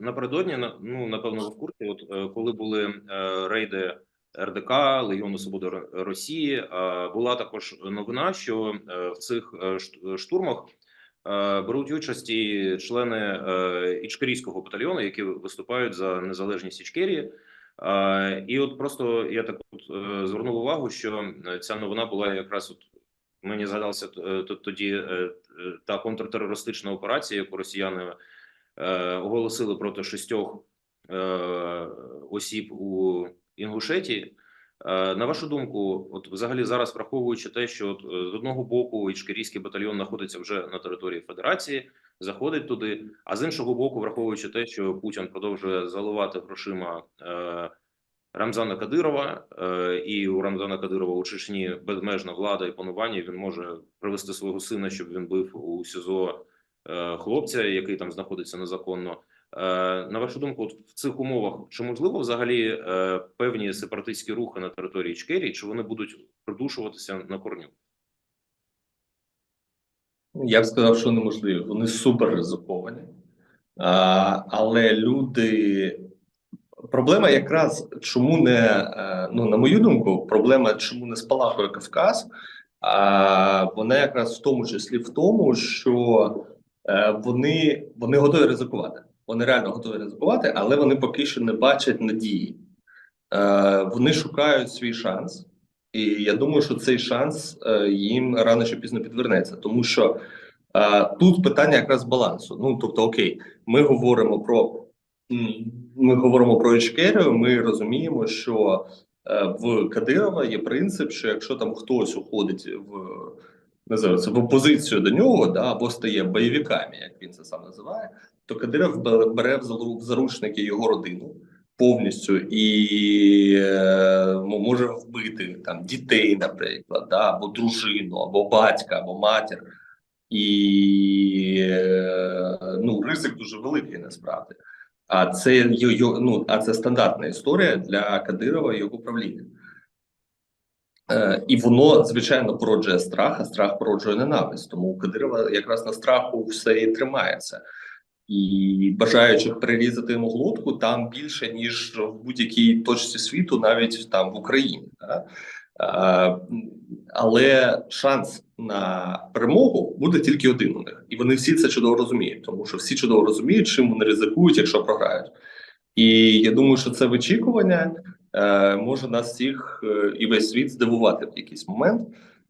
напередодні, на- ну напевно, ви в курсі, от е, коли були е, рейди РДК, Легіону Свободи Росії, е, була також новина, що в цих штурмах беруть участь і члени ічкерійського батальйону, які виступають за незалежність Ічкерії. І от просто я так от звернув увагу, що ця новина була якраз от мені згадався тоді та контртерористична операція, яку росіяни оголосили проти шістьох е, осіб у Інгушетії. Е, На вашу думку, от взагалі зараз враховуючи те, що от, е, з одного боку Ічкерійський батальйон знаходиться вже на території Федерації, заходить туди, а з іншого боку, враховуючи те, що Путін продовжує заливати грошима е, Рамзана Кадирова, е, і у Рамзана Кадирова у Чечні безмежна влада і панування. Він може привести свого сина, щоб він бив у СІЗО е, хлопця, який там знаходиться незаконно. Е, На вашу думку, от в цих умовах чи можливо взагалі е, певні сепаратистські рухи на території Ічкерії, чи вони будуть придушуватися на корню? Я б сказав, що неможливо. Вони супер ризиковані. Але люди. Проблема якраз чому не, е, ну, на мою думку, проблема, чому не спалахує Кавказ, а, вона якраз в тому числі в тому, що е, вони, вони готові ризикувати. Вони реально готові ризикувати, але вони поки що не бачать надії. Е, вони шукають свій шанс. І я думаю, що цей шанс е, їм рано чи пізно підвернеться, тому що е, тут питання якраз балансу. Ну тобто, окей, ми говоримо про ми говоримо про Ічкерію. Ми розуміємо, що е, в Кадирова є принцип, що якщо там хтось уходить в називається в опозицію до нього, да або стає бойовиками, як він це сам називає, то Кадиров бе- бере в зару- заручники його родину повністю і е, може вбити там дітей, наприклад, да, або дружину, або батька, або матір. І е, ну, ризик дуже великий насправді. А це йо- йо- ну, а це стандартна історія для Кадирова і його правління. Е, і воно, звичайно, породжує страх, а страх породжує ненависть. Тому у Кадирова якраз на страху все і тримається. І бажаючих перерізати йому глотку там більше, ніж в будь-якій точці світу, навіть там в Україні. Да? Е, але шанс на перемогу буде тільки один у них, і вони всі це чудово розуміють, тому що всі чудово розуміють, чим вони ризикують, якщо програють. І я думаю, що це вичікування може нас всіх е, і весь світ здивувати в якийсь момент,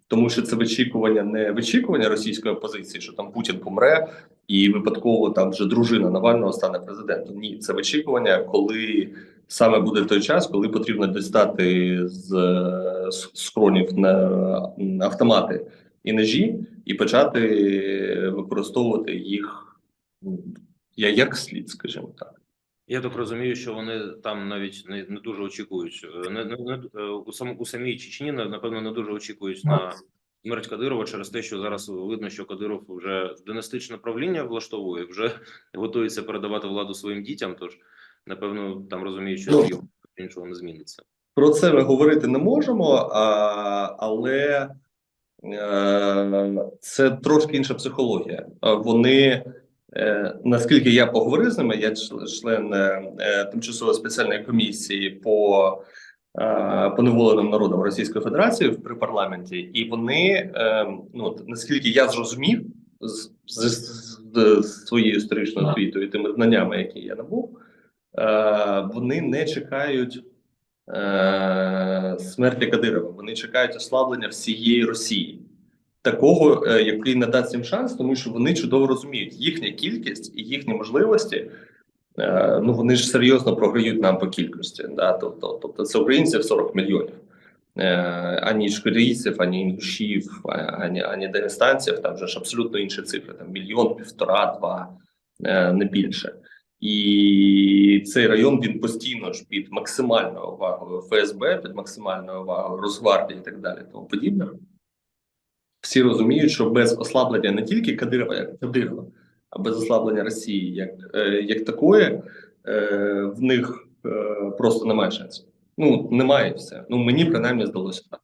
тому що це вичікування не вичікування російської опозиції, що там Путін помре, і випадково там вже дружина Навального стане президентом. Ні, це вичікування, коли саме буде той час, коли потрібно дістати з е, скронів на, на автомати і ножі, і почати використовувати їх як слід, скажімо так. Я так розумію, що вони там навіть не, не дуже очікують. е, Не, не, не е, у сам у самій Чечні напевно не дуже очікують на смерть Кадирова через те, що зараз видно, що Кадиров вже династичне правління влаштовує, вже готується передавати владу своїм дітям. Тож напевно там розуміють, що Ну. іншого не зміниться. Про це ми говорити не можемо, а, але е, це трошки інша психологія. Вони, наскільки я поговорив з ними, я член, е, е, тимчасової спеціальної комісії по е, поневоленим народам Російської Федерації при парламенті, і вони, е, ну наскільки я зрозумів з, з, з, з своєю історичною освітою і тими знаннями, які я набув, е, вони не чекають е, смерті Кадирова. Вони чекають ослаблення всієї Росії, такого, е, який надасть їм шанс, тому що вони чудово розуміють їхня кількість і їхні можливості. Е, ну вони ж серйозно програють нам по кількості. Да? Тобто, тобто це українців 40 мільйонів. Е, ані шкірійців, ані інгушів, ані, ані дагестанців, там вже ж абсолютно інші цифри: там мільйон, півтора, два, не більше. І цей район він постійно ж під максимальною увагою ФСБ, під максимальною увагою Росгвардії і так далі, тому подібне. Всі розуміють, що без ослаблення не тільки Кадирова, як Кадирова, а без ослаблення Росії як, е, як такої, е, в них е, просто немає шансів. Ну, немає все. Ну, мені принаймні здалося так.